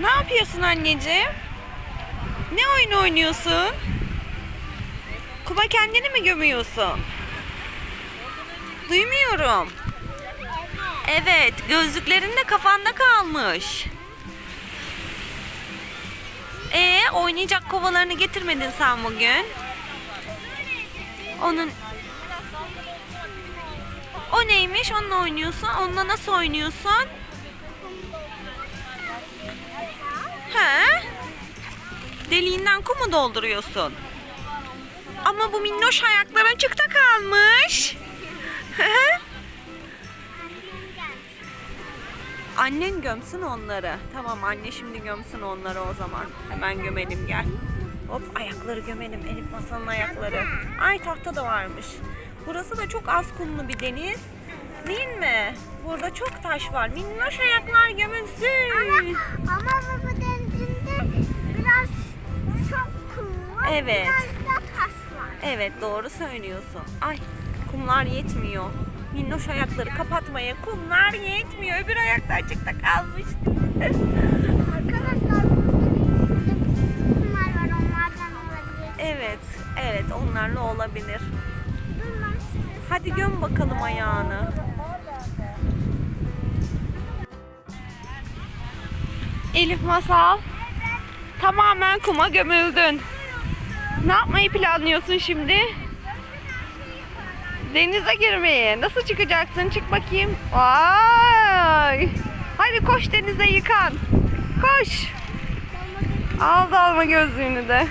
Ne yapıyorsun anneciğim? Ne oyun oynuyorsun? Kuma kendini mi gömüyorsun? Duymuyorum. Evet, gözlüklerin de kafanda kalmış. Ee, oynayacak kovalarını getirmedin sen bugün. Onun O neymiş? Onunla oynuyorsun. Onunla nasıl oynuyorsun? Deliğinden kum mu dolduruyorsun? Ama bu minnoş ayaklar açıkta kalmış. Annen gömsün onları. Tamam anne şimdi gömsün onları o zaman. Hemen gömelim gel. Hop ayakları gömelim. Elif masanın ayakları. Ay tahta da varmış. Burası da çok az kumlu bir deniz. Değil mi? Burada çok taş var. Minnoş ayaklar gömülsün. Ama bu denizinde Evet. Biraz da taş var. Evet doğru söylüyorsun. Ay kumlar yetmiyor. Minnoş ayakları kapatmaya kumlar yetmiyor. Öbür ayakta açıkta kalmış. Arkadaşlar bu denizinde kumlar var onlardan olabilir. evet, evet onlarla olabilir. Hadi göm bakalım ayağını. Elif Masal. Tamamen kuma gömüldün. Ne yapmayı planlıyorsun şimdi? Denize girmeyi. Nasıl çıkacaksın? Çık bakayım. Vay! Hadi koş denize yıkan. Koş. Al dalma gözlüğünü de.